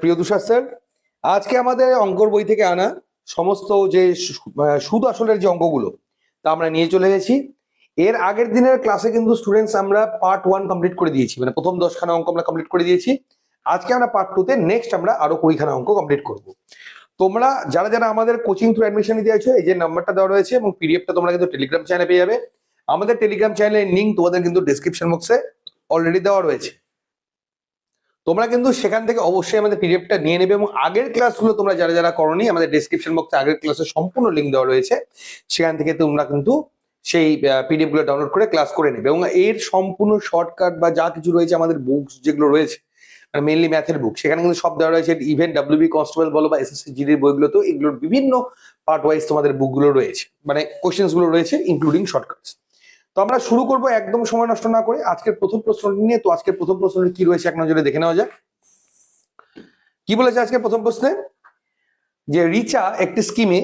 প্রিয় তুষার স্যার, আজকে আমাদের অঙ্কর বই থেকে আনা সমস্ত যে সুদ আসলের যে অঙ্কগুলো, তা আমরা নিয়ে চলে গেছি। এর আগের দিনের ক্লাসে কিন্তু স্টুডেন্টস আমরা পার্ট ওয়ান কমপ্লিট করে দিয়েছি মানে প্রথম দশখানা অঙ্ক আমরা কমপ্লিট করে দিয়েছি। আজকে আমরা পার্ট টু তে নেক্সট আমরা আরও কুড়িখানা অঙ্ক কমপ্লিট করব। তোমরা, যারা যারা আমাদের কোচিং থ্রু অ্যাডমিশন নিতে আছো এই যে নাম্বারটা দেওয়া রয়েছে এবং পিডিএফটা তোমরা কিন্তু টেলিগ্রাম চ্যানেলে পেয়ে যাবে। আমাদের টেলিগ্রাম চ্যানেলের লিঙ্ক তোমাদের কিন্তু ডিসক্রিপশন বক্সে অলরেডি দেওয়া রয়েছে। তোমরা কিন্তু সেখান থেকে অবশ্যই আমাদের পিডিএফটা নিয়ে নেবে এবং আগের ক্লাসগুলো তোমরা যারা যারা করনি, আমাদের ডেসক্রিপশন বক্সে আগের ক্লাসের সম্পূর্ণ লিঙ্ক দেওয়া রয়েছে, সেখান থেকে তোমরা কিন্তু সেই পিডিএফগুলো ডাউনলোড করে ক্লাস করে নেবে এবং এর সম্পূর্ণ শর্টকাট বা যা কিছু রয়েছে আমাদের বুকস যেগুলো রয়েছে মানে মেনলি ম্যাথের বুক সেখানে কিন্তু সব দেওয়া রয়েছে ইভেন ডাব্লিউবি কনস্টেবল বলো বা এসএসসি জিডির বইগুলোতেও এগুলোর বিভিন্ন পার্ট ওয়াইজ তোমাদের বুকগুলো রয়েছে মানে কোশ্চেন্সগুলো রয়েছে ইনক্লুডিং শর্টকাটস তো আমরা শুরু করব, একদম সময় নষ্ট না করে। আজকের প্রথম প্রশ্নটি নিয়ে, তো আজকের প্রথম প্রশ্নটি কি রয়েছে এক নজরে দেখে নেওয়া যাক। কি বলেছে আজকে প্রথম প্রশ্নে? যে রিচা একটি স্কিমে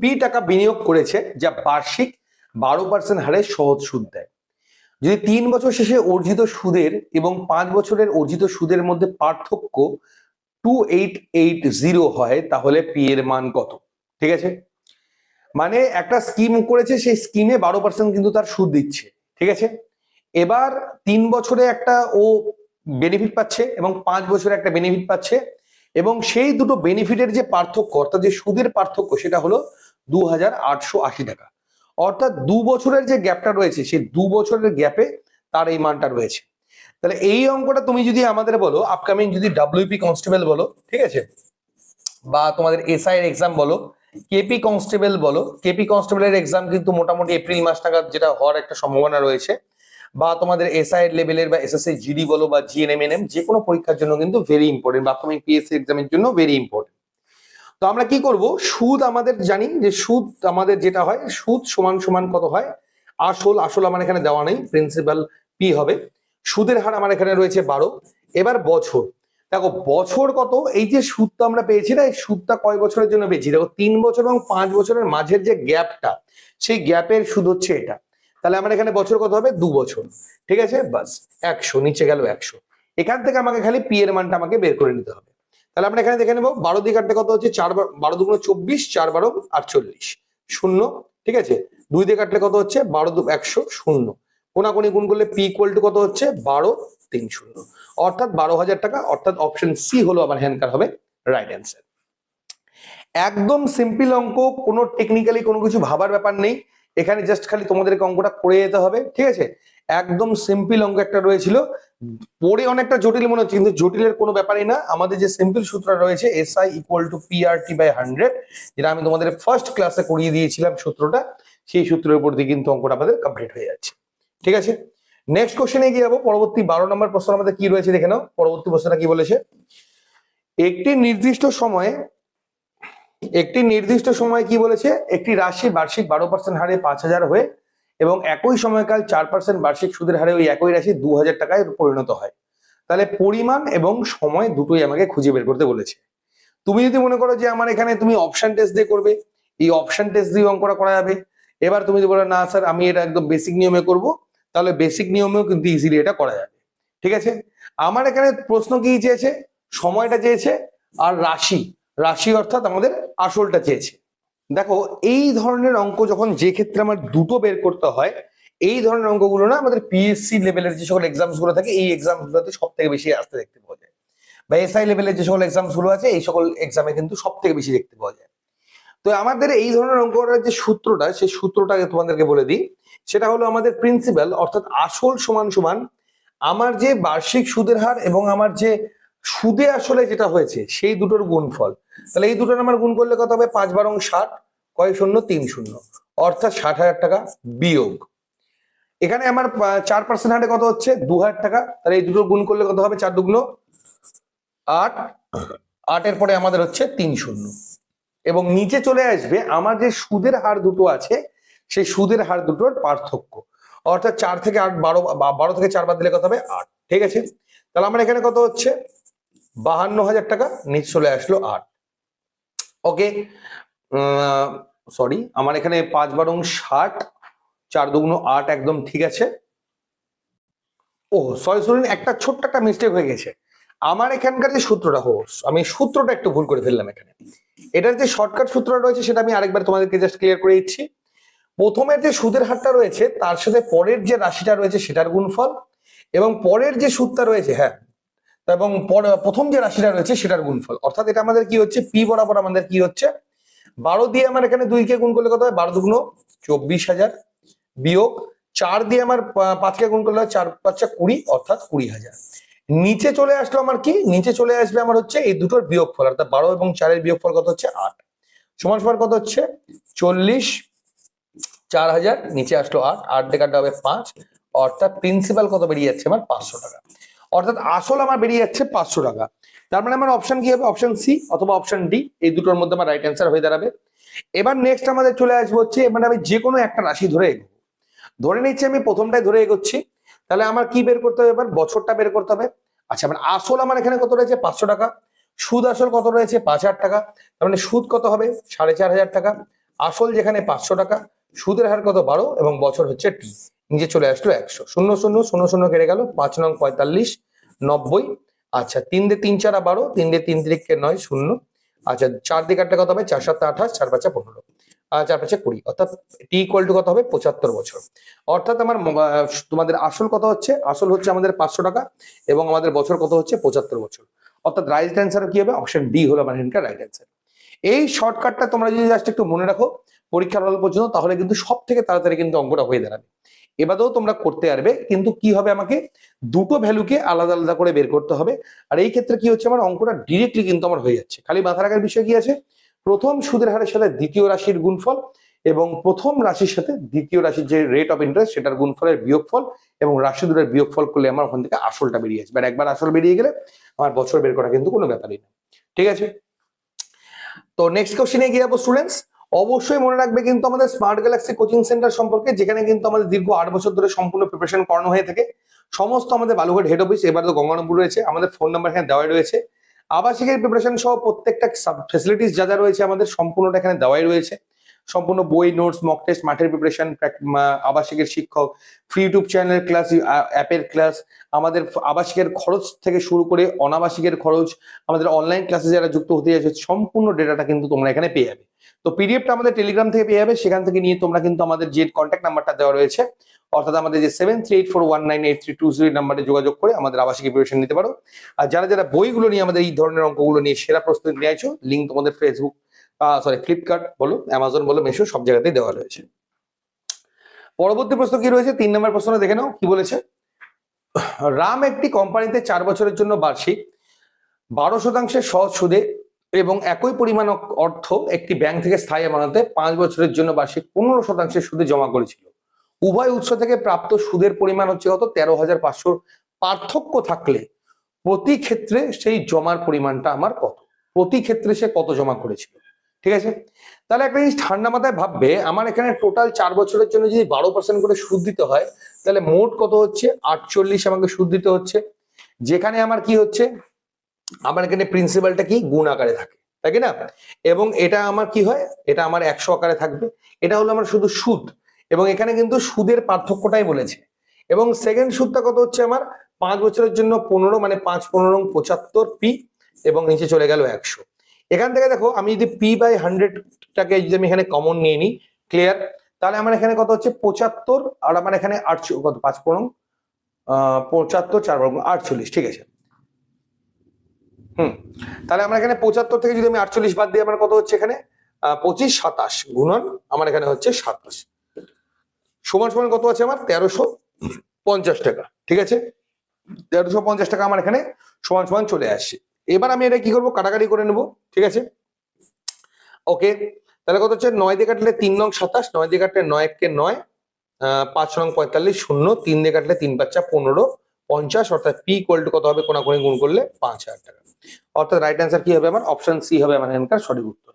পি টাকা বিনিয়োগ করেছে, যা বার্ষিক বারো পার্সেন্ট হারে সহজ সুদ দেয়। যদি তিন বছর শেষে অর্জিত সুদের এবং পাঁচ বছরের অর্জিত সুদের মধ্যে পার্থক্য টু এইট এইট জিরো হয়, তাহলে পি এর মান কত? ঠিক আছে? মানে একটা স্কিম করেছে, সেই স্কিমে বারো পার্সেন্ট কিন্তু তার সুদ দিচ্ছে, ঠিক আছে? এবার তিন বছরে একটা ও বেনিফিট পাচ্ছে এবং পাঁচ বছরে একটা বেনিফিট পাচ্ছে এবং সেই দুটো বেনিফিটের যে পার্থক্য, অর্থাৎ যে সুদের পার্থক্য, সেটা হলো দু হাজার আটশো আশি টাকা। অর্থাৎ দু বছরের যে গ্যাপটা রয়েছে, সেই দু বছরের গ্যাপে তার এই মানটা রয়েছে। তাহলে এই অঙ্কটা তুমি যদি আমাদের বলো আপকামিং যদি ডাব্লিউপি কনস্টেবল বলো, ঠিক আছে? বা তোমাদের এসআই এর এক্সাম বলো কেপি কনস্টেবল বলো। কেপি কনস্টেবলের এক্সাম কিন্তু মোটামুটি এপ্রিল মাস নাগাদ যেটা হওয়ার একটা সম্ভাবনা রয়েছে। বা তোমাদের এসআই লেভেলের বা এসএসসি জিডি বলো বা জিএনএমএনএম যে কোনো পরীক্ষার জন্য কিন্তু ভেরি ইম্পর্টেন্ট বা আপকামিং পিএসসি এক্সামের জন্য ভেরি ইম্পর্টেন্ট তো আমরা কি করব? সুদ আমাদের জানি যে সুদ আমাদের যেটা হয়, সুদ সমান সমান কত হয়? আসল আসল আমার এখানে দেওয়া নেই প্রিন্সিপাল পি হবে। সুদের হার আমার এখানে রয়েছে বারো। এবার বছর। দেখো, বছর কত? এই যে সুদটা আমরা পেয়েছি না, এই সুদটা কয় বছরের জন্য পেয়েছি? দেখো, তিন বছর এবং পাঁচ বছরের মাঝের যে গ্যাপটা, সেই গ্যাপের সুদ হচ্ছে এটা। তাহলে আমার এখানে বছর কত হবে? দু বছর। ঠিক আছে? বাস, একশো, নিচে গেল একশো। এখান থেকে আমাকে খালি পি এর মানটা আমাকে বের করে নিতে হবে। তাহলে আমরা এখানে দেখে নেব, বারো দিকে কাটতে কত হচ্ছে? চার বার- দুগুণ চব্বিশ, চার বারো আটচল্লিশ। শূন্য, ঠিক আছে? দুই কাটলে কত হচ্ছে? বারো দু, একশো, শূন্য। কোনাকুনি গুণ করলে পি ইকুয়াল টু কত হচ্ছে? বারো, তিন শূন্য। অর্থাৎ বারো হাজার টাকা, অর্থাৎ অপশন সি হলো আমার হ্যান্ডকার হবে রাইট অ্যান্সার একদম সিম্পল অঙ্ক, কোনো টেকনিক্যালি কোনো কিছু ভাবার ব্যাপার নেই। এখানে জাস্ট খালি তোমাদেরকে অঙ্কটা করে যেতে হবে, ঠিক আছে? একদম সিম্পল অঙ্ক একটা রয়েছিল। পড়ে অনেকটা জটিল মনে হচ্ছে, কিন্তু জটিলের কোনো ব্যাপারই না। আমাদের যে সিম্পল সূত্র রয়েছে S I equal to P R T by hundred যেটা আমি তোমাদের ফার্স্ট ক্লাসে করিয়ে দিয়েছিলাম সূত্রটা, সেই সূত্রের উপর দিয়ে কিন্তু অঙ্কটা আমাদের কমপ্লিট হয়ে যাচ্ছে। ঠিক আছে? নেক্সট কোশ্চেনে গিয়ে যাব। পরবর্তী বারো নম্বর প্রশ্ন আমাদের কি রয়েছে দেখে নাও। পরবর্তী প্রশ্নটা কি বলেছে? একটি নির্দিষ্ট সময়ে, একটি নির্দিষ্ট সময় কি বলেছে? একটি রাশি বার্ষিক বারো পার্সেন্ট হারে পাঁচ হাজার হয়ে এবং একই সময়কাল চার পার্সেন্ট বার্ষিক সুদের হারে ওই একই রাশি দু হাজার টাকায় পরিণত হয়। তাহলে পরিমাণ এবং সময় দুটোই আমাকে খুঁজে বের করতে বলেছে। তুমি যদি মনে করো যে আমার এখানে তুমি অপশন টেস্ট দিয়ে করবে, এই অপশন টেস্ট দিয়ে অঙ্কটা করা যাবে। এবার তুমি যদি বলো, না স্যার আমি এটা একদম বেসিক নিয়মে করব। তাহলে বেসিক নিয়মেও কিন্তু ইজিলি এটা করা যাবে। ঠিক আছে? আমার এখানে প্রশ্ন কি চেয়েছে? সময়টা চেয়েছে আর রাশি। রাশি অর্থাৎ আমাদের আসলটা চেয়েছে। দেখো, এই ধরনের অঙ্ক যখন যে ক্ষেত্রে আমার দুটো বের করতে হয়, এই ধরনের অঙ্কগুলো না আমাদের পিএসসি লেভেলের যে সকল এক্সামসগুলো থাকে, এই এক্সাম গুলোতে সব থেকে বেশি আসতে দেখতে পাওয়া যায়। বা এসআই লেভেলের যে সকল এক্সামসগুলো আছে, এই সকল এক্সামে কিন্তু সব থেকে বেশি দেখতে পাওয়া যায়। তো আমাদের এই ধরনের অঙ্ক করার যে সূত্রটা, সেই সূত্রটাকে তোমাদেরকে বলে দিই। সেটা হলো আমাদের প্রিন্সিপাল অর্থাৎ আসল সমান সমান আমার যে বার্ষিক সুদের হার এবং আমার যে সুদে আসলে যেটা হয়েছে, সেই দুটোর গুণফল। তাহলে এই দুটোর আমার গুণ করলে কত হবে? পাঁচ বারং ষাট, কয় শূন্য? তিন শূন্য। অর্থাৎ ষাট হাজার টাকা বিয়োগ। এখানে আমার চার পার্সেন্ট হারে কত হচ্ছে? দু হাজার টাকা। তাহলে এই দুটো গুণ করলে কত হবে? চার দুগুণ আট। আটের পরে আমাদের হচ্ছে তিন শূন্য। এবং নিচে চলে আসবে, আমার যে সুদের হার দুটো আছে সেই সুদের হার দুটোর পার্থক্য। অর্থাৎ চার থেকে আট, বারো বারো থেকে চার বাদ দিলে কত হবে? আট। ঠিক আছে? তাহলে আমার এখানে কত হচ্ছে? বাহান্ন হাজার টাকা নিচে চলে আসলো আট। ওকে? সরি আমার এখানে পাঁচ বারং ষাট, চার দুগুণ আট একদম ঠিক আছে। ও সরি সরি একটা ছোট্ট একটা মিস্টেক হয়ে গেছে। আমার এখানকার যে সূত্রটা হোস আমি সূত্রটা একটু ভুল করে ফেললাম এখানে। এটার যে শর্টকাট সূত্রটা রয়েছে, সেটা আমি আরেকবার তোমাদেরকে জাস্ট ক্লিয়ার করে দিচ্ছি। প্রথমের যে সুদের হারটা রয়েছে, তার সাথে পরের যে রাশিটা রয়েছে সেটার গুণফল এবং পরের যে সুদটা রয়েছে হ্যাঁ এবং পর- প্রথম যে রাশিটা রয়েছে সেটার গুণফল। অর্থাৎ এটা আমাদের কি হচ্ছে? পি বরাবর আমাদের কি হচ্ছে? বারো দিয়ে আমার এখানে দুইকে গুণ করলে কত হয়? বারো দুগুণ চব্বিশ হাজার বিয়োগ চার দিয়ে আমার পাঁচকে গুণ করলে চার পাঁচটা কুড়ি, অর্থাৎ কুড়ি হাজার। নিচে চলে আসলো আমার কি? নিচে চলে আসবে আমার হচ্ছে এই দুটোর বিয়োগফল, অর্থাৎ বারো এবং চারের বিয়োগফল কত হচ্ছে? আট। সমান সমান কত হচ্ছে? চল্লিশ চার হাজার নিচে আসলো আট আট দিয়ে হবে পাঁচ, অর্থাৎ প্রিন্সিপাল কত বেরিয়ে যাচ্ছে আমার পাঁচশো টাকা। অর্থাৎ আসল আমার বেরিয়ে যাচ্ছে পাঁচশো টাকা। তার মানে আমার অপশন কি হবে? অপশন সি অথবা অপশন ডি এই দুটোর মধ্যে আমার রাইট অ্যান্সার হয়ে দাঁড়াবে। এবার নেক্সট আমাদের চলে আসব হচ্ছে মানে আমি যে কোনো একটা রাশি ধরে এগোবো। ধরে নিচ্ছি আমি প্রথমটাই ধরে এগোচ্ছি। তাহলে আমার কি বের করতে হবে? এবার বছরটা বের করতে হবে। আচ্ছা মানে আসল আমার এখানে কত রয়েছে? পাঁচশো টাকা। সুদ আসল কত রয়েছে? পাঁচ হাজার টাকা। তার মানে সুদ কত হবে? সাড়ে চার হাজার টাকা। আসল যেখানে পাঁচশো টাকা। সুদের হার কত বারো এবং বছর হচ্ছে টি। নিচে চলে আসলো একশো। শূন্য শূন্য শূন্য শূন্য কেটে গেল। পাঁচ নং পঁয়তাল্লিশ, নব্বই। আচ্ছা তিন দিয়ে তিন চারা বারো, তিন দিয়ে তিন তিরিখকে নয়, শূন্য। আচ্ছা চার দিকে কত হবে? চার সাতটা আঠাশ চার পাঁচা পনেরো। চার পাঁচা কুড়ি। অর্থাৎ টি ইকুয়াল টু কত হবে? পঁচাত্তর বছর। অর্থাৎ আমার তোমাদের আসল কত হচ্ছে? আসল হচ্ছে আমাদের পাঁচশো টাকা এবং আমাদের বছর কত হচ্ছে? পঁচাত্তর বছর। অর্থাৎ রাইট অ্যান্সার কি হবে? অপশন ডি হলো আমার এখানকার রাইট অ্যান্সার এই শর্টকাটটা তোমরা যদি জাস্ট একটু মনে রাখো পরীক্ষার হল পর্যন্ত, তাহলে কিন্তু সব থেকে তাড়াতাড়ি কিন্তু অঙ্কটা হয়ে দাঁড়াবে। এবারেও তোমরা করতে পারবে, কিন্তু কি হবে আমাকে? দুটো ভ্যালুকে আলাদা আলাদা করে বের করতে হবে। আর এই ক্ষেত্রে কি হচ্ছে, আমার অঙ্কটা ডিরেক্টলি কিন্তু আমার হয়ে যাচ্ছে। খালি মাথা রাখার বিষয় কি আছে? প্রথম সুদের হারের সাথে দ্বিতীয় রাশির গুণফল এবং প্রথম রাশির সাথে দ্বিতীয় রাশির যে রেট অফ ইন্টারেস্ট সেটার গুণফলের বিয়োগফল এবং রাশি দুটোর বিয়োগফল করলে আমার ওখান থেকে আসলটা বেরিয়ে আসবে। আর একবার আসল বেরিয়ে গেলে আমার বছর বের করা কিন্তু কোনো ব্যাপারই না ঠিক আছে? তো নেক্সট কোশ্চেনে গিয়ে যাব স্টুডেন্টস অবশ্যই মনে রাখবে কিন্তু আমাদের স্মার্ট গ্যালাক্সি কোচিং সেন্টার সম্পর্কে, যেখানে কিন্তু আমাদের দীর্ঘ আট বছর ধরে সম্পূর্ণ প্রিপারেশন করানো হয়ে থাকে। সমস্ত আমাদের বালুঘাট হেড অফিস এবার তো গঙ্গানপুর রয়েছে, আমাদের ফোন নাম্বার এখানে দেওয়াই রয়েছে। আবাসিকের প্রিপারেশন সহ প্রত্যেকটা ফেসিলিটিস যা যা রয়েছে আমাদের সম্পূর্ণটা এখানে দেওয়াই রয়েছে। সম্পূর্ণ বই, নোটস মক টেস্ট মাঠের প্রিপারেশন আবাসিকের শিক্ষক ফ্রি ইউটিউব চ্যানেল ক্লাস অ্যাপের ক্লাস আমাদের আবাসিকের খরচ থেকে শুরু করে অনাবাসিকের খরচ, আমাদের অনলাইন ক্লাসে যারা যুক্ত হতে যাচ্ছে, সম্পূর্ণ ডেটাটা কিন্তু তোমরা এখানে পেয়ে যাবে। তো পিডিএফটা আমাদের টেলিগ্রাম থেকে পেয়ে যাবে, সেখান থেকে নিয়ে তোমরা কিন্তু আমাদের যে কন্ট্যাক্ট নাম্বারটা দেওয়া রয়েছে, অর্থাৎ আমাদের যে seven three eight four one nine eight three two zero নাম্বারে যোগাযোগ করে আমাদের আবাসিক প্রিপারেশন নিতে পারো। আর যারা যারা বইগুলো নিয়ে আমাদের এই ধরনের অঙ্কগুলো নিয়ে সেরা প্রস্তুতি নিয়ে আছো লিঙ্ক তোমাদের ফেসবুক সরি ফ্লিপকার্ট বলো অ্যামাজন বলো মেশো সব জায়গাতেই দেওয়া রয়েছে। পরবর্তী প্রশ্ন কি রয়েছে? তিন নম্বর প্রশ্ন দেখে নাও, কি বলেছে? রাম একটি কোম্পানিতে চার বছরের জন্য বার্ষিক বারো শতাংশের সহজ সুদে এবং একই পরিমাণ অর্থ একটি ব্যাংক থেকে স্থায়ী আমানতে পাঁচ বছরের জন্য বার্ষিক পনেরো শতাংশের সুদে জমা করেছিল। উভয় উৎস থেকে প্রাপ্ত সুদের পরিমাণ হচ্ছে কত? তেরো হাজার পাঁচশো পার্থক্য থাকলে প্রতি ক্ষেত্রে সেই জমার পরিমাণটা আমার কত? প্রতি ক্ষেত্রে সে কত জমা করেছিল? ঠিক আছে? তাহলে একটা জিনিস ঠান্ডা মাথায় ভাববে, আমার এখানে টোটাল চার বছরের জন্য যদি বারো পার্সেন্ট করে সুদ দিতে হয়, তাহলে মোট কত হচ্ছে? আটচল্লিশ আমাকে সুদ দিতে হচ্ছে। যেখানে আমার কি হচ্ছে? আমার এখানে প্রিন্সিপালটা কি? গুণ আকারে থাকে, তাই না? এবং এটা আমার কি হয়? এটা আমার একশো আকারে থাকবে। এটা হলো আমার শুধু সুদ। এবং এখানে কিন্তু সুদের পার্থক্যটাই বলেছে। এবং সেকেন্ড সুদটা কত হচ্ছে আমার? পাঁচ বছরের জন্য পনেরো মানে পাঁচ, পনেরো, পঁচাত্তর পি, এবং নিচে চলে গেল একশো। এখান থেকে দেখো, আমি যদি পি বাই হান্ড্রেডটাকে যদি আমি এখানে কমন নিয়ে নিই ক্লিয়ার তাহলে আমার এখানে কত হচ্ছে? পঁচাত্তর, আর আমার এখানে আটশো কত? পাঁচ পনেরো পঁচাত্তর, চার বর্গ, আটচল্লিশ, ঠিক আছে? হুম, তাহলে আমার এখানে পঁচাত্তর থেকে যদি আমি আটচল্লিশ বাদ দিই, আমার কত হচ্ছে এখানে? পঁচিশ, সাতাশ গুণন, আমার এখানে হচ্ছে সাতাশ। সমান সমান কত আছে আমার? তেরোশো পঞ্চাশ টাকা, ঠিক আছে? তেরোশো পঞ্চাশ টাকা আমার এখানে সমান সমান চলে আসছে। এবার আমি এটা কি করব? কাটাকাটি করে নেব, ঠিক আছে? ওকে তাহলে কত হচ্ছে? নয় দিয়ে কাটলে তিন নং সাতাশ, নয় দিয়ে কাটলে নয় এককে নয় পাঁচ নং পঁয়তাল্লিশ শূন্য, তিন দিয়ে কাটলে তিন পাঁচা পনেরো, পঞ্চাশ, অর্থাৎ পি টু কত হবে? কোনাকুনি গুণ করলে পাঁচ হাজার টাকা। অর্থাৎ রাইট অ্যান্সার কি হবে আমার? অপশন সি হবে আমার এখানকার সঠিক উত্তর।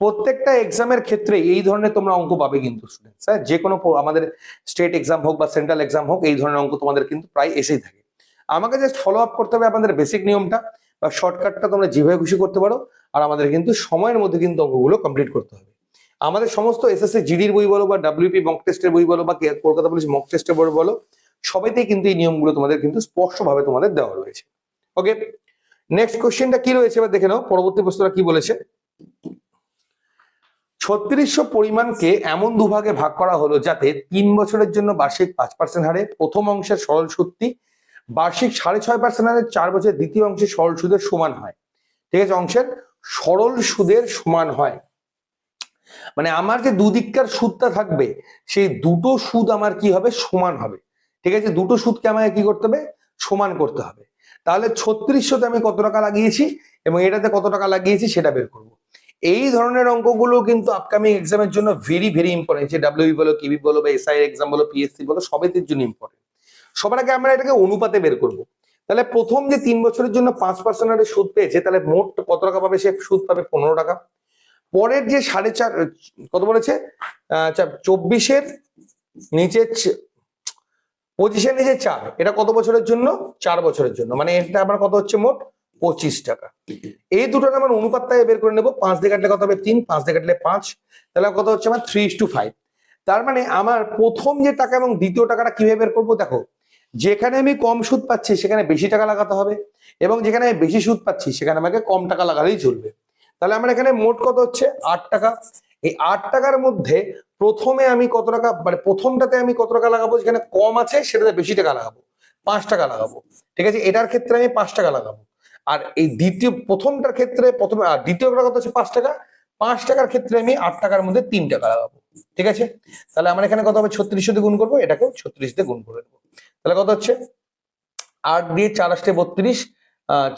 প্রত্যেকটা এক্সামের ক্ষেত্রে এই ধরনের তোমরা অঙ্ক পাবে কিন্তু স্টুডেন্টস হ্যাঁ? যে কোনো আমাদের স্টেট এক্সাম হোক বা সেন্ট্রাল এক্সাম হোক, এই ধরনের অঙ্ক তোমাদের কিন্তু প্রায় এসেই থাকে। আমাকে জাস্ট ফলো আপ করতে হবে আপনাদের বেসিক নিয়মটা। বা শর্টকাটটা তোমরা যেভাবে খুশি করতে পারো, আর আমাদের কিন্তু সময়ের মধ্যে কিন্তু অঙ্কগুলো কমপ্লিট করতে হবে। আমাদের সমস্ত এসএসসি জিডির বই বলো বা ডাব্লিউপি মক টেস্টের বই বলো বা কলকাতা পুলিশ মক টেস্টের বই বলো, সবাইতেই কিন্তু এই নিয়মগুলো তোমাদের কিন্তু স্পষ্টভাবে তোমাদের দেওয়া রয়েছে। ওকে নেক্সট কোশ্চেনটা কি রয়েছে এবার দেখে নাও, পরবর্তী প্রশ্নটা কি বলেছে? ছত্রিশশো পরিমাণকে এমন দুভাগে ভাগ করা হলো যাতে তিন বছরের জন্য বার্ষিক পাঁচ পার্সেন্ট হারে প্রথম অংশের সরল সুদটি বার্ষিক সাড়ে ছয় পার্সেন্ট হারে চার বছরের দ্বিতীয় অংশে সরল সুদের সমান হয়। ঠিক আছে, অংশের সরল সুদের সমান হয়। মানে আমার যে দুদিককার সুদটা থাকবে, সেই দুটো সুদ আমার কি হবে? সমান হবে। ঠিক আছে, দুটো সুদকে আমাকে কি করতে হবে? সমান করতে হবে। তাহলে ছত্রিশশোতে আমি কত টাকা লাগিয়েছি এবং এটাতে কত টাকা লাগিয়েছি সেটা বের করব। এই ধরনের অঙ্কগুলো কিন্তু আপকামিং এক্সামের জন্য ভেরি ভেরি ইম্পর্টেন্ট যে ডাব্লিউ বলো কিবি বলো বা এসআই এক্সাম বলো পিএসসি বলো, সবেতের জন্য ইম্পর্টেন্ট সবার আগে আমরা এটাকে অনুপাতে বের করব। তাহলে প্রথম যে তিন বছরের জন্য পাঁচ পার্সেন্ট হারে সুদ পেয়েছে, তাহলে মোট কত টাকা পাবে সে? সুদ পাবে পনেরো টাকা। পরের যে সাড়ে চার, কত বলেছে? চব্বিশের নিচে পঁচিশের নিচে চার। এটা কত বছরের জন্য? চার বছরের জন্য। মানে এটা আমার কত হচ্ছে মোট? পঁচিশ টাকা। এই দুটোর আমার অনুপাতটাকে বের করে নেব। পাঁচ দিয়ে কাটলে কত হবে? তিন। পাঁচ দিয়ে কাটলে পাঁচ। তাহলে কত হচ্ছে? আমার থ্রি টু ফাইভ তার মানে আমার প্রথম যে টাকা এবং দ্বিতীয় টাকাটা কীভাবে বের করব? দেখো যেখানে আমি কম সুদ পাচ্ছি, সেখানে বেশি টাকা লাগাতে হবে এবং যেখানে আমি বেশি সুদ পাচ্ছি, সেখানে আমাকে কম টাকা লাগালেই চলবে। তাহলে আমার এখানে মোট কত হচ্ছে? আট টাকা। এই আট টাকার মধ্যে প্রথমে আমি কত টাকা মানে প্রথমটাতে আমি কত টাকা লাগাবো? যেখানে কম আছে, সেটাতে বেশি টাকা লাগাবো। পাঁচ টাকা লাগাবো। ঠিক আছে? এটার ক্ষেত্রে আমি পাঁচ টাকা লাগাবো। আর এই দ্বিতীয়, প্রথমটার ক্ষেত্রে প্রথমে, আর দ্বিতীয়টা কত হচ্ছে? পাঁচ টাকা। পাঁচ টাকার ক্ষেত্রে আমি আট টাকার মধ্যে তিন টাকা লাগাবো। ঠিক আছে? তাহলে আমার এখানে কত হবে? ছত্রিশ দিয়ে গুণ করব। এটাকেও ছত্রিশ দিয়ে গুণ করে দেবো তাহলে কত হচ্ছে? আট দিয়ে চার আসতে বত্রিশ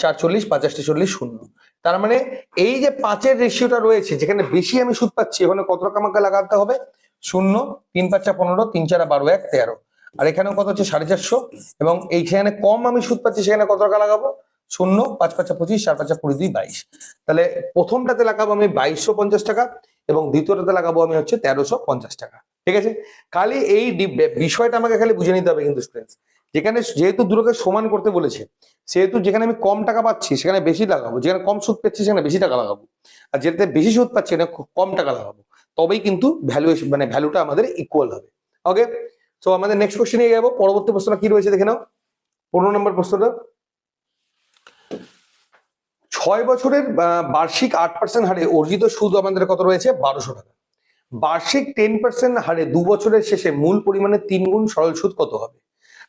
চার চল্লিশ, পাঁচ চল্লিশ শূন্য। তার মানে এই যে পাঁচের রেশিওটা রয়েছে, যেখানে বেশি আমি সুদ পাচ্ছি ওখানে কত টাকা আমাকে লাগাতে হবে? শূন্য, তিন পাঁচা পনেরো, তিন চারা বারো এক তেরো। আর এখানেও কত হচ্ছে? সাড়ে চারশো। এবং এইখানে কম আমি সুদ পাচ্ছি, সেখানে কত টাকা লাগাবো? শূন্য, পাঁচ পাঁচা পঁচিশ, চার পাঁচা কুড়ি দুই বাইশ। তাহলে প্রথমটাতে লাগাবো আমি বাইশশো পঞ্চাশ টাকা, এবং দ্বিতীয়টাতে লাগাবো আমি হচ্ছে তেরোশো পঞ্চাশ টাকা। ঠিক আছে? খালি এই বিষয়টা আমাকে খালি বুঝে নিতে হবে কিন্তু স্টুডেন্টস যেখানে যেহেতু দুটোকে সমান করতে বলেছে, সেহেতু যেখানে আমি কম টাকা পাচ্ছি, সেখানে বেশি লাগাবো। যেখানে কম সুদ পাচ্ছি সেখানে বেশি টাকা লাগাবো। আর যেটাতে বেশি সুদ পাচ্ছি, সেখানে কম টাকা লাগাবো। তবেই কিন্তু ভ্যালুয়েশন মানে ভ্যালুটা আমাদের ইকুয়াল হবে। ওকে তো আমাদের নেক্সট কোশ্চেনে যাব। পরবর্তী প্রশ্নটা কি রয়েছে দেখে নাও। পনেরো নম্বর প্রশ্নটা। ছয় বছরের বার্ষিক আট পার্সেন্ট হারে অর্জিত সুদ আমাদের কত রয়েছে? বারোশো টাকা। বার্ষিক টেন পার্সেন্ট হারে দু বছরের শেষে মূল পরিমাণে তিন গুণ সরল সুদ কত হবে?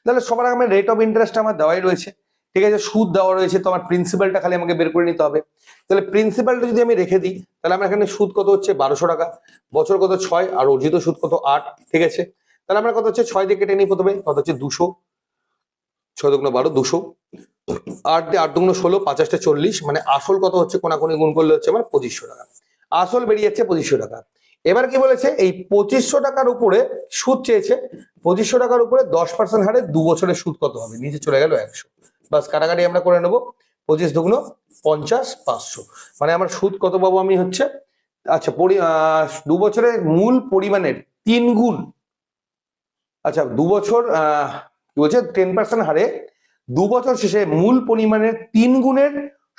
তাহলে সবার আগে রেট অফ ইন্টারেস্ট আমার দেওয়াই রয়েছে। ঠিক আছে, সুদ দেওয়া রয়েছে, তো আমার প্রিন্সিপালটা খালি আমাকে বের করে নিতে হবে। তাহলে প্রিন্সিপালটা যদি আমি রেখে দিই, তাহলে আমার এখানে সুদ কত হচ্ছে? বারোশো টাকা। বছর কত? ছয়। আর অর্জিত সুদ কত? আট। ঠিক আছে? তাহলে আমরা কত হচ্ছে? ছয় দিয়ে কেটে নিই প্রথমে। কত হচ্ছে? দুশো। ছয় দুগুণ বারো, দুশো। আট দিয়ে আট দুগুণ ষোলো, পাঁচাশটা চল্লিশ। মানে আসল কত হচ্ছে? কোনাকুনি গুণ করলে হচ্ছে আমার পঁচিশশো টাকা। আসল বেরিয়ে যাচ্ছে পঁচিশশো টাকা। এবার কি বলেছে? এই পঁচিশশো টাকার উপরে সুদ চেয়েছে। পঁচিশশো টাকার উপরে দশ পার্সেন্ট হারে দু বছরের সুদ কত হবে? নিচে চলে গেল একশো। বাস কাটাকাটি আমরা করে নেব। পঁচিশ দুগুণ পঞ্চাশ পাঁচশো। মানে আমার সুদ কত পাবো আমি হচ্ছে? আচ্ছা পরি দু বছরের মূল পরিমাণের তিন গুণ। আচ্ছা দু বছর কি বলছে? টেন পার্সেন্ট হারে দু বছর শেষে মূল পরিমাণের তিন গুণের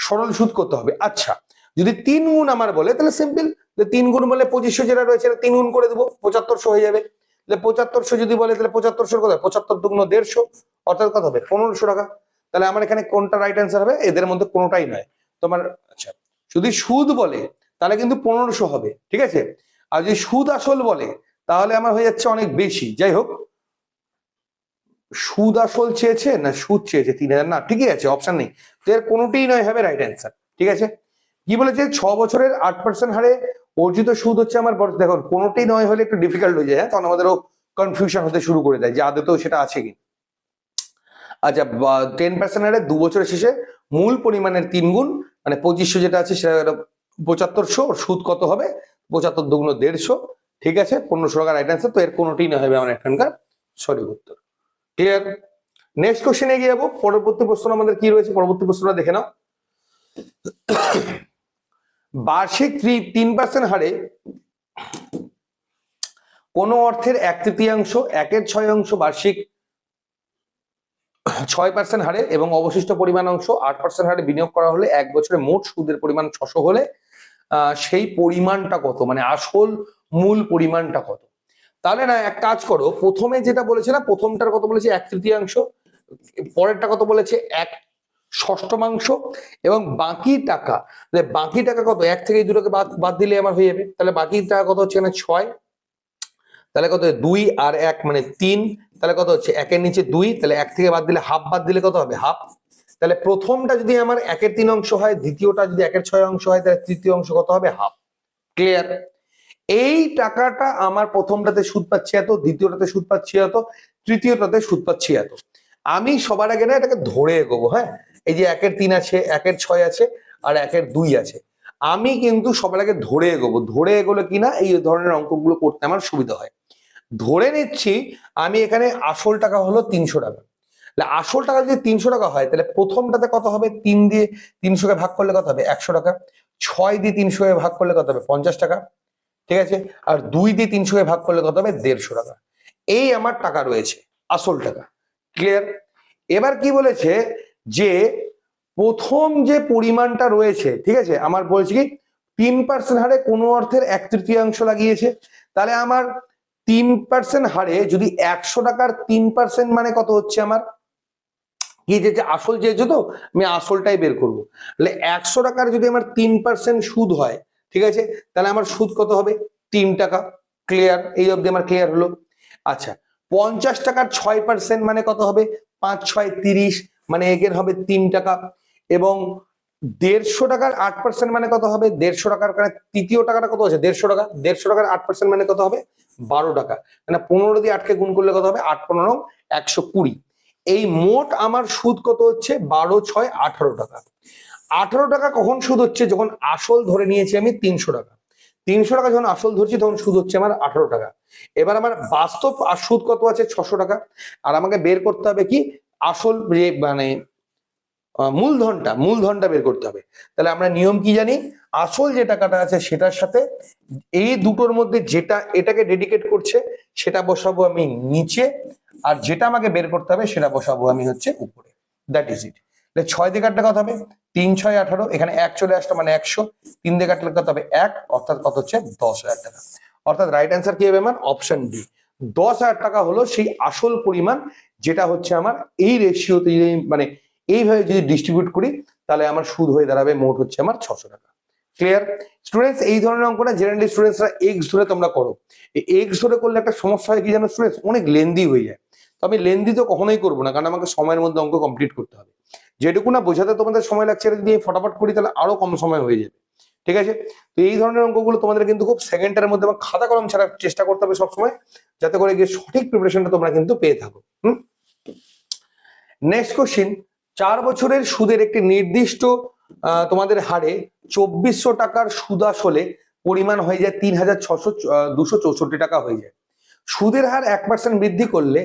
সরল সুদ করতে হবে? আচ্ছা যদি তিন গুণ আমার বলে, তাহলে সিম্পল তিন গুণ বলে পঁচিশশো যেটা রয়েছে তিন গুণ করে দেবো, পঁচাত্তরশো হয়ে যাবে। তাহলে পঁচাত্তরশো যদি বলে, তাহলে পঁচাত্তরশো কত হবে? পঁচাত্তর দুগুণ দেড়শো, অর্থাৎ কত হবে? পনেরোশো টাকা। তাহলে আমার এখানে কোনটা রাইট অ্যান্সার হবে? এদের মধ্যে কোনোটাই নয়। তোমার আচ্ছা যদি সুদ বলে, তাহলে কিন্তু পনেরোশো হবে, ঠিক আছে? আর যদি সুদ আসল বলে, তাহলে আমার হয়ে যাচ্ছে অনেক বেশি। যাই হোক, সুদ আসল চেয়েছে না সুদ চেয়েছে? তিন হাজার, না, ঠিকই আছে অপশন নেই। তো এর কোনোটিই নয়, হবে রাইট অ্যান্সার ঠিক আছে? কি বলেছে? ছ বছরের আট পার্সেন্ট হারে অর্জিত সুদ হচ্ছে আমার বড় দেখো কোনোটি নয় হলে একটু ডিফিকাল্ট হয়ে যায় হ্যাঁ? তখন আমাদেরও কনফিউশন হতে শুরু করে দেয় যে আদতেও সেটা আছে কি। আচ্ছা টেন পার্সেন্ট হারে দু বছরের শেষে মূল পরিমাণের তিন গুণ মানে পঁচিশশো যেটা আছে সেটা পঁচাত্তরশো সুদ কত হবে? পঁচাত্তর দুগুণ দেড়শো, ঠিক আছে? পনেরোশো টাকা রাইট অ্যান্সার তো এর কোনোটিই নয় হবে আমার এখানকার। সঠিক উত্তর। ক্লিয়ার নেক্সট কোশ্চেনে এগিয়ে যাব। পরবর্তী প্রশ্ন আমাদের কি রয়েছে? পরবর্তী প্রশ্নটা দেখে নাও। বার্ষিক তিন পার্সেন্ট হারে কোন অর্থের এক তৃতীয়াংশ, একের ছয় অংশ বার্ষিক ছয় পার্সেন্ট হারে এবং অবশিষ্ট পরিমাণ অংশ আট পার্সেন্ট হারে বিনিয়োগ করা হলে এক বছরে মোট সুদের পরিমাণ ছশো হলে সেই পরিমাণটা কত? মানে আসল মূল পরিমাণটা কত? তাহলে না, এক কাজ করো, প্রথমে যেটা বলেছে না, প্রথমটার কত বলেছে এক তৃতীয়াংশ, পরেরটা কত বলেছে এক ষষ্ঠমাংশ এবং বাকি টাকা বাকি টাকা কত? এক থেকে দুটোকে বাদ বাদ দিলে আমার হয়ে যাবে। তাহলে বাকি টাকা কত হচ্ছে এখানে? ছয়। তাহলে কত? দুই আর এক মানে তিন। তাহলে কত হচ্ছে? একের নিচে দুই। তাহলে এক থেকে বাদ দিলে হাফ বাদ দিলে কত হবে? হাফ তাহলে প্রথমটা যদি আমার একের তিন অংশ হয়, দ্বিতীয়টা যদি একের ছয় অংশ হয়, তাহলে তৃতীয় অংশ কত হবে? হাফ ক্লিয়ার এই টাকাটা আমার প্রথমটাতে সুদ পাচ্ছি এত, দ্বিতীয়টাতে সুদ পাচ্ছি এত, তৃতীয়টাতে সুদ পাচ্ছি এত। আমি সবার আগে না এটাকে ধরে এগোবো হ্যাঁ? এই যে একের তিন আছে, একের ছয় আছে আর একের দুই আছে। আমি কিন্তু সবার আগে ধরে এগোবো। ধরে এগোলে কিনা এই ধরনের অঙ্কগুলো করতে আমার সুবিধা হয়। ধরে নিচ্ছি আমি এখানে আসল টাকা হলো তিনশো টাকা। আসল টাকা যদি তিনশো টাকা হয়, তাহলে প্রথমটাতে কত হবে? তিন দিয়ে তিনশোকে ভাগ করলে কত হবে? একশো টাকা। ছয় দিয়ে তিনশোকে ভাগ করলে কত হবে? পঞ্চাশ টাকা। ঠিক আছে? আর দুই দিয়ে তিনশোকে ভাগ করলে কত হবে? দেড়শো টাকা। এই আমার টাকা রয়েছে, আসল টাকা। ক্লিয়ার এবার কি বলেছে? যে প্রথম যে পরিমাণটা রয়েছে, ঠিক আছে? আমার বলছি কি? তিন পার্সেন্ট হারে কোনো অর্থের এক তৃতীয়াংশ লাগিয়েছে। তাহলে আমার তিন পার্সেন্ট হারে যদি একশো টাকার তিন পার্সেন্ট মানে কত হচ্ছে আমার? কি যে আসল চেয়েছো তো, আমি আসলটাই বের করব। তাহলে একশো টাকার যদি আমার তিন পার্সেন্ট সুদ হয়, ঠিক আছে? তাহলে আমার সুদ কত হবে? তিন টাকা। ক্লিয়ার এই অবধি আমার ক্লিয়ার হলো। আচ্ছা পঞ্চাশ টাকার ছয় পার্সেন্ট মানে কত হবে? পাঁচ, ছয়, তিরিশ। মানে এগের হবে তিন টাকা এবং দেড়শো টাকার আট পার্সেন্ট মানে কত হবে? দেড়শো টাকার কারণে তৃতীয় টাকাটা কত আছে দেড়শো টাকা। দেড়শো টাকার আট পার্সেন্ট মানে কত হবে? বারো টাকা। মানে পনেরো দিয়ে আটকে গুণ করলে কত হবে? আট পনেরো একশো কুড়ি। এই মোট আমার সুদ কত হচ্ছে? বারো, ছয়, আঠারো টাকা। আঠারো টাকা কখন সুদ হচ্ছে? যখন আসল ধরে নিয়েছি আমি তিনশো টাকা। তিনশো টাকা যখন আসল ধরছি, তখন সুদ হচ্ছে আমার আঠারো টাকা। এবার আমার বাস্তব আর সুদ কত আছে? ছশো টাকা। আর আমাকে বের করতে হবে কি? আসল যে মানে মূলধনটা মূলধনটা বের করতে হবে। তাহলে আমরা নিয়ম কি জানি? আসল যে টাকাটা আছে সেটার সাথে এই দুটোর মধ্যে যেটা এটাকে ডেডিকেট করছে সেটা বসাবো আমি নিচে আর যেটা আমাকে বের করতে হবে সেটা বসাবো আমি হচ্ছে উপরে। দ্যাট ইজ ইট তাহলে ছয় দিয়ে কাটলে কত হবে? তিন, ছয়, আঠারো, এখানে এক চলে আসলো মানে একশো। তিন দিয়ে কাটলে কত হবে? এক, অর্থাৎ কত হচ্ছে? দশ হাজার টাকা। অর্থাৎ রাইট অ্যান্সার কি হবে আমার? অপশন ডি দশ হাজার টাকা হলো সেই আসল পরিমাণ যেটা হচ্ছে আমার এই রেশিওতে যদি মানে এইভাবে যদি ডিস্ট্রিবিউট করি, তাহলে আমার সুদ হয়ে দাঁড়াবে মোট হচ্ছে আমার ছশো টাকা। ক্লিয়ার স্টুডেন্টস এই ধরনের অঙ্কটা জেনারেলি স্টুডেন্টসরা এক্স ধরে তোমরা করো। এক্স ধরে করলে একটা সমস্যা হয় কি জানো স্টুডেন্টস অনেক লেন্দি হয়ে যায়। তো আমি লেন্দি তো কখনোই করব না, কারণ আমাকে সময়ের মধ্যে অঙ্ক কমপ্লিট করতে হবে। যেটুকু না বোঝাতে তোমাদের সময় লাগছে, এটা যদি ফটাফট করি, তাহলে আরও কম সময় হয়ে যাবে। ঠিক আছে? তো এই ধরনের অঙ্কগুলো তোমাদের কিন্তু খুব সেকেন্ডের মধ্যে বা খাতা কলম ছাড়া চেষ্টা করতে হবে সবসময়। যাতে করে গিয়ে সঠিক প্রিপারেশনটা তোমরা কিন্তু পেয়ে থাকো নেক্সট কোশ্চিন চার বছরের সুদের একটি নির্দিষ্ট তোমাদের হারে চব্বিশশো টাকার সুদ আসলে পরিমাণ হয়ে যায় তিন হাজার ছশো দুশো চৌষট্টি টাকা হয়ে যায়। সুদের হার এক পার্সেন্ট বৃদ্ধি করলে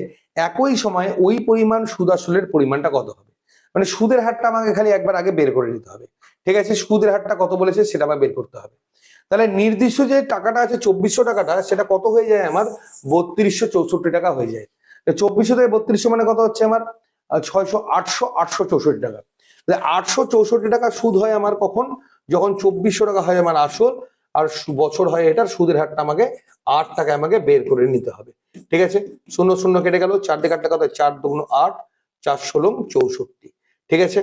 একই সময়ে ওই পরিমাণ সুদ আসলের পরিমাণটা কত হবে? মানে সুদের হারটা আমাকে খালি একবার আগে বের করে নিতে হবে। ঠিক আছে? সুদের হারটা কত বলেছে সেটা আমার বের করতে হবে। তাহলে নির্দিষ্ট যে টাকাটা আছে চব্বিশশো টাকাটা, সেটা কত হয়ে যায় আমার? বত্রিশশো চৌষট্টি টাকা হয়ে যায়। চব্বিশশো থেকে বত্রিশশো মানে কত হচ্ছে আমার? ছয়শো, আটশো আটশো চৌষট্টি টাকা। তাহলে আটশো চৌষট্টি টাকা সুদ হয় আমার কখন? যখন চব্বিশশো টাকা হয় আমার আসল, আর বছর হয় এটার, সুদের হারটা আমাকে আট টাকা আমাকে বের করে নিতে হবে। ঠিক আছে? শূন্য শূন্য কেটে গেল, চার দিকে আটটা কত? চার দুগুণ আট, চার ষোলো চৌষট্টি। ঠিক আছে?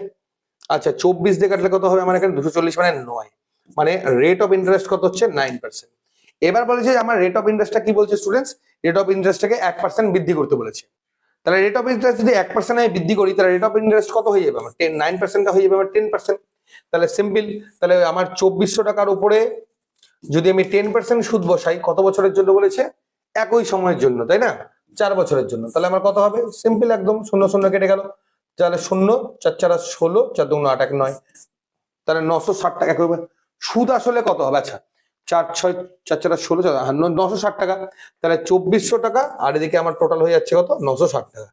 আচ্ছা চব্বিশ কাটলে কত হবে আমার এখানে? দুশো চল্লিশ মানে নয়। মানে রেট অফ ইন্টারেস্ট কত হচ্ছে? নাইন পার্সেন্ট এবার বলেছে আমার রেট অফ ইন্টারেস্টটা কি বলছে স্টুডেন্টস রেট অফ ইন্টারেস্টটাকে এক পার্সেন্ট বৃদ্ধি করতে বলেছে। তাহলে রেট অফ ইন্টারেস্ট যদি এক পার্সেন্ট আমি বৃদ্ধি করি, তাহলে রেট অফ ইন্টারেস্ট কত হয়ে যাবে? আমার টেন নাইন পার্সেন্টটা হয়ে যাবে আমার টেন পার্সেন্ট তাহলে সিম্পল তাহলে আমার চব্বিশশো টাকার উপরে যদি আমি টেন পার্সেন্ট সুদ বসাই, কত বছরের জন্য বলেছে? একই সময়ের জন্য, তাই না? চার বছরের জন্য। তাহলে আমার কত হবে? সিম্পল একদম, শূন্য শূন্য কেটে গেল। তাহলে শূন্য, চার চার ষোলো, চার, দুগুণ আট, এক, নয়। তাহলে নশো ষাট টাকা সুদ আসলে কত হবে? আচ্ছা চার, ছয়, চার, চারা ষোলো নশো ষাট টাকা। তাহলে চব্বিশশো টাকা, আর এদিকে আমার টোটাল হয়ে যাচ্ছে কত? নশো ষাট টাকা।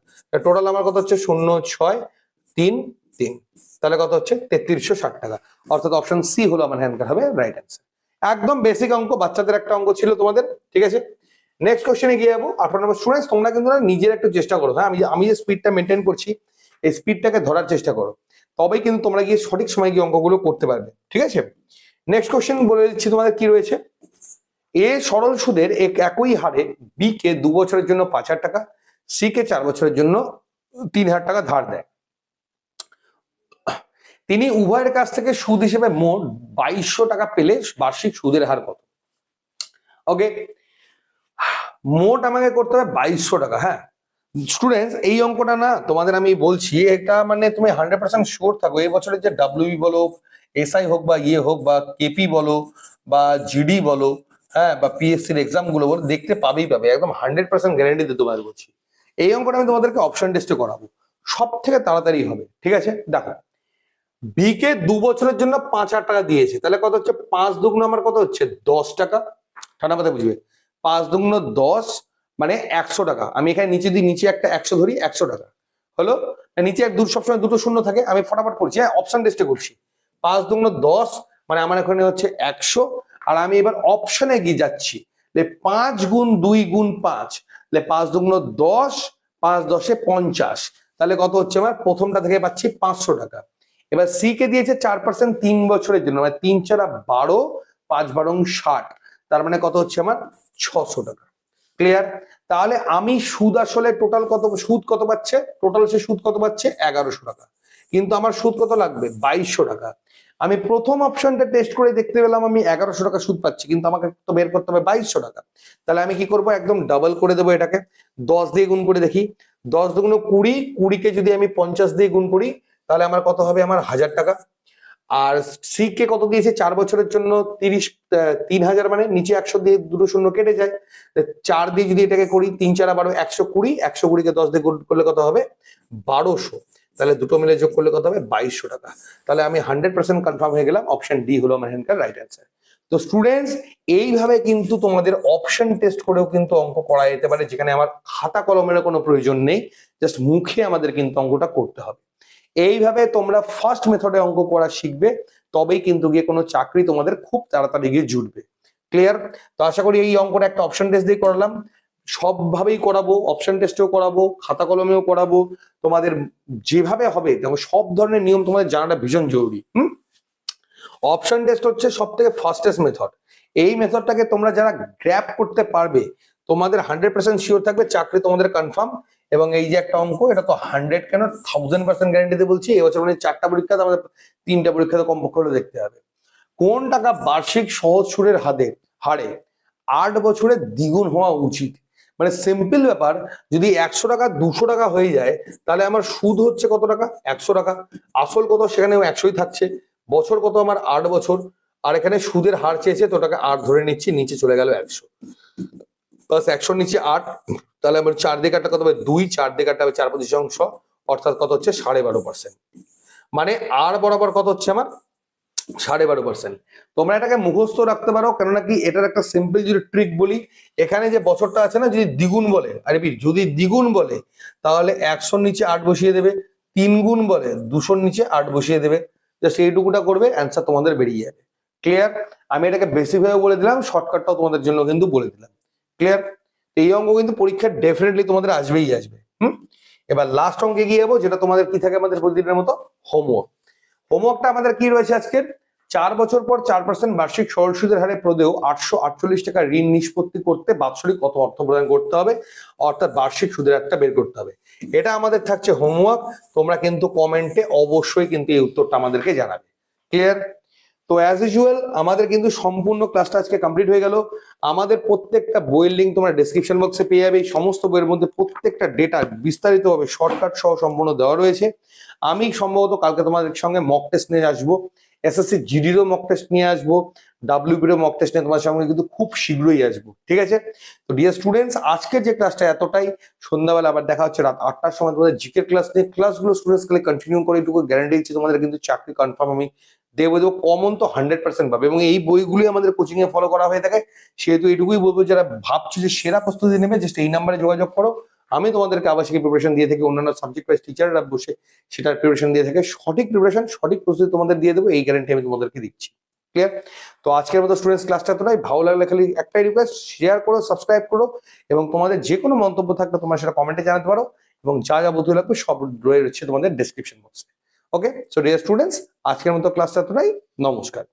টোটাল আমার কত হচ্ছে? শূন্য, ছয়, তিন তিন। তাহলে কত হচ্ছে? তেত্রিশশো ষাট টাকা। অর্থাৎ অপশন সি হলো আমার হ্যান্ডকার হবে রাইট অ্যান্সার একদম বেসিক অঙ্ক, বাচ্চাদের একটা অঙ্ক ছিল তোমাদের, ঠিক আছে? নেক্সট কোশ্চেনে গিয়ে যাব। আঠারো নম্বর স্টুডেন্টস তোমরা কিন্তু নিজের একটু চেষ্টা করো। হ্যাঁ আমি আমি যে স্পিডটা মেনটেন করছি, এই স্পিডটাকে ধরার চেষ্টা করো। তবেই কিন্তু তোমরা গিয়ে সঠিক সময় গিয়ে অঙ্কগুলো করতে পারবে, ঠিক আছে? নেক্সট কোশ্চেন বলে দিচ্ছি তোমাদের কি রয়েছে? এ সরল সুদের এক একই হারে বি কে দু বছরের জন্য পাঁচ হাজার টাকা সি কে চার বছরের জন্য তিন হাজার টাকা ধার দেয়। তিনি উভয়ের কাছ থেকে সুদ হিসেবে মোট বাইশশো টাকা পেলে বার্ষিক সুদের হার কত? ওকে মোট আমাকে করতে হবে বাইশশো টাকা হ্যাঁ। স্টুডেন্টস এই অঙ্কটা না তোমাদের আমি বলছি, এটা মানে তুমি হান্ড্রেড পার্সেন্ট শিওর থাকো। এই বছরের যে ডাব্লিউবি বলো এসআই হোক বা ইয়ে হোক বা কেপি বলো বা জিডি বলো হ্যাঁ বা পিএসসির এক্সামগুলো বলো, দেখতে পাবেই পাবে, একদম হান্ড্রেড পার্সেন্ট গ্যারান্টি দিতে তোমাদের বলছি। এই অঙ্কটা আমি তোমাদেরকে অপশন টেস্টে করাবো সব থেকে তাড়াতাড়ি হবে, ঠিক আছে? দেখো বিকে দু বছরের জন্য পাঁচ হাজার টাকা দিয়েছে, তাহলে কত হচ্ছে? পাঁচ দুগুণ আমার কত হচ্ছে? দশ টাকা। ঠান্ডা মাথায় বুঝবে? পাঁচ দুগুণ দশ মানে একশো টাকা। আমি এখানে নিচে দিই, নিচে একটা একশো ধরি, একশো টাকা। হলো? নিচে এক দুটো সবসময় দুটো শূন্য থাকে, আমি ফটাফট করছি হ্যাঁ অপশন টেস্টে করছি। পাঁচ দুগুণ দশ মানে আমার এখানে হচ্ছে একশো। আর আমি এবার অপশনে গিয়ে যাচ্ছি। পাঁচ গুণ দুই গুণ পাঁচ পাঁচ দুগুণ দশ, পাঁচ দশে পঞ্চাশ। তাহলে কত হচ্ছে আমার? প্রথমটা থেকে পাচ্ছি পাঁচশো টাকা। এবার সি কে দিয়েছে চার পার্সেন্ট তিন বছরের জন্য মানে তিন চারা বারো, পাঁচ বারো ষাট। তার মানে কত হচ্ছে আমার? ছশো টাকা। ক্লিয়ার তাহলে আমি সুদ আসলে টোটাল কত, সুদ কত পাচ্ছে? টোটাল সে সুদ কত পাচ্ছে? এগারোশো টাকা। কিন্তু আমার সুদ কত লাগবে? বাইশশো টাকা। আমি প্রথম অপশনটা টেস্ট করে দেখতে পেলাম আমি এগারোশো টাকা সুদ পাচ্ছি, কিন্তু আমাকে তো বের করতে হবে বাইশশো টাকা। তাহলে আমি কি করব? একদম ডাবল করে দেবো এটাকে। দশ দিয়ে গুণ করে দেখি। দশ দুগুণ কুড়ি, কুড়িকে যদি আমি পঞ্চাশ দিয়ে গুণ করি, তাহলে আমার কত হবে? আমার হাজার টাকা। আর সি কে কত দিয়েছে? চার বছরের জন্য তিরিশ তিন হাজার মানে নিচে একশো দিয়ে দুটো শূন্য কেটে যায়। চার দিয়ে যদি এটাকে করি, তিন চার বারো একশো কুড়ি, একশো কুড়িকে দশ দিয়ে গুণ করলে কত হবে? বারোশো। তাহলে দুটো মিলে যোগ করলে কত হবে? বাইশশো টাকা। তাহলে আমি হান্ড্রেড পার্সেন্ট কনফার্ম হয়ে গেলাম অপশন ডি হলো আমার এখানকার রাইট অ্যান্সার তো স্টুডেন্টস এইভাবে কিন্তু তোমাদের অপশন টেস্ট করেও কিন্তু অঙ্ক করা যেতে পারে, যেখানে আমার খাতা কলমের কোনো প্রয়োজন নেই জাস্ট মুখে আমাদের কিন্তু অঙ্কটা করতে হবে। এইভাবে তোমরা ফার্স্ট মেথডে অঙ্ক করা শিখবে, তবেই কিন্তু গিয়ে কোনো চাকরি তোমাদের খুব তাড়াতাড়ি গিয়ে জুটবে। ক্লিয়ার তো আশা করি এই অঙ্কটা একটা অপশন টেস্ট দিয়ে করালাম। সবভাবেই করাবো অপশন টেস্টেও করাবো, খাতা কলমেও করাবো, তোমাদের যেভাবে হবে, দেখো সব ধরনের নিয়ম তোমাদের জানাটা ভীষণ জরুরি, হুম? অপশন টেস্ট হচ্ছে সব থেকে ফাস্টেস্ট মেথড এই মেথডটাকে তোমরা যারা গ্র্যাপ করতে পারবে, তোমাদের হান্ড্রেড পার্সেন্ট শিওর থাকবে, চাকরি তোমাদের কনফার্ম এবং এই যে একটা অঙ্ক, এটা তো হান্ড্রেড কেন? থাউজেন্ড পার্সেন্ট গ্যারান্টিতে বলছি এবছর মানে চারটা পরীক্ষা আমাদের তিনটা পরীক্ষা পরীক্ষাতে কমপক্ষে হলে দেখতে হবে। কোন টাকা বার্ষিক সহজ সুরের হাতে হারে আট বছরে দ্বিগুণ হওয়া উচিত? মানে সিম্পল ব্যাপার, যদি একশো টাকা, দুশো টাকা হয়ে যায়, তাহলে আমার সুদ হচ্ছে কত টাকা? একশো টাকা। আসল কত সেখানে একশোই থাকছে। বছর কত আমার? আট বছর। আর এখানে সুদের হার চেয়েছে তো ওটাকে আট ধরে নিচ্ছি, নিচে চলে গেল একশো। প্লাস একশোর নিচে আট, তাহলে আমার চার দিকে কত হবে? দুই, চার দিকে হবে চার পঁচিশ অংশ, অর্থাৎ কত হচ্ছে? সাড়ে বারো পার্সেন্ট মানে আর বরাবর কত হচ্ছে আমার? সাড়ে বারো পার্সেন্ট তোমরা এটাকে মুখস্থ রাখতে পারো, কেননা কি এটার একটা সিম্পল যদি ট্রিক বলি, এখানে যে বছরটা আছে না, যদি দ্বিগুণ বলে, আর যদি দ্বিগুণ বলে, তাহলে একশোর নিচে আট বসিয়ে দেবে তিন গুণ বলে, দুশোর নিচে আট বসিয়ে দেবে, জাস্ট এইটুকুটা করবে অ্যান্সার তোমাদের বেরিয়ে যাবে। ক্লিয়ার আমি এটাকে বেসিক ভাবে বলে দিলাম শর্টকাটটাও তোমাদের জন্য কিন্তু বলে দিলাম। ক্লিয়ার এই অঙ্ক কিন্তু পরীক্ষা ডেফিনেটলি তোমাদের আসবেই আসবে। হুম? এবার লাস্ট অঙ্কে গিয়ে যাব, যেটা তোমাদের কি থাকে আমাদের প্রতিদিনের মতো? হোমওয়ার্ক হোমওয়ার্কটা আমাদের কি রয়েছে আজকের চার বছর পর চার পার্সেন্ট বার্ষিক সরল সুদের হারে প্রদেয় আটশো আটচল্লিশ টাকা ঋণ নিষ্পত্তি করতে বাৎসরিক কত অর্থ প্রদান করতে হবে? অর্থাৎ বার্ষিক সুদের হারটা বের করতে হবে। এটা আমাদের থাকছে হোমওয়ার্ক তোমরা কিন্তু কমেন্টে অবশ্যই কিন্তু এই উত্তরটা আমাদেরকে জানাবে। ক্লিয়ার তো অ্যাজ ইউজুয়াল আমাদের কিন্তু সম্পূর্ণ ক্লাসটা আজকে কমপ্লিট হয়ে গেল। আমাদের প্রত্যেকটা বইয়ের লিঙ্ক তোমরা ডেসক্রিপশন বক্সে পেয়ে যাবে। এই সমস্ত বইয়ের মধ্যে প্রত্যেকটা ডেটা বিস্তারিতভাবে শর্টকাট সহ সম্পূর্ণ দেওয়া রয়েছে। আমি সম্ভবত কালকে তোমাদের সঙ্গে মক টেস্ট নিয়ে আসব। এসএসসি জিডিরও মক টেস্ট নিয়ে আসব। ডাব্লিউবিরও মক টেস্ট নিয়ে তোমার সঙ্গে কিন্তু খুব শীঘ্রই আসব, ঠিক আছে? তো ডিয়ার স্টুডেন্টস আজকের যে ক্লাসটা এতটাই, সন্ধ্যাবেলা আবার দেখা হচ্ছে রাত আটটার সময় তোমাদের জিকে ক্লাস নিয়ে। ক্লাসগুলো স্টুডেন্টস খালি কন্টিনিউ করে এটুকু গ্যারান্টি দিচ্ছি, তোমাদের কিন্তু চাকরি কনফার্ম আমি দেবো। দেবো কমন তো হান্ড্রেড পার্সেন্ট পাবে এবং এই বইগুলি আমাদের কোচিং এ ফলো করা হয়ে থাকে। সেহেতু এটুকুই বলব, যারা ভাবছ যে সেরা প্রস্তুতি নেবে জাস্ট এই নাম্বারে যোগাযোগ করো। আমি তোমাদেরকে আবাসিক প্রিপারেশন দিয়ে থাকি, অন্যান্য সাবজেক্ট ওয়াইজ টিচাররা বসে সেটার প্রিপারেশন দিয়ে থাকে। সঠিক প্রিপারেশন সঠিক প্রস্তুতি তোমাদের দিয়ে দেবো, এই গ্যারান্টি আমি তোমাদেরকে দিচ্ছি। ক্লিয়ার তো আজকের মতো স্টুডেন্টস ক্লাসটা এতটাই। ভালো লাগলে খালি একটাই রিকোয়েস্ট শেয়ার করো সাবস্ক্রাইব করো এবং তোমাদের যে কোনো মন্তব্য থাকলে তোমরা সেটা কমেন্টে জানাতে পারো এবং যা যা বুঝতে লাগবে সব রয়েছে তোমাদের ডেসক্রিপশন বক্সে ওকে সো ডিয়ার স্টুডেন্টস আজকের মতো ক্লাসটা এতটাই। নমস্কার।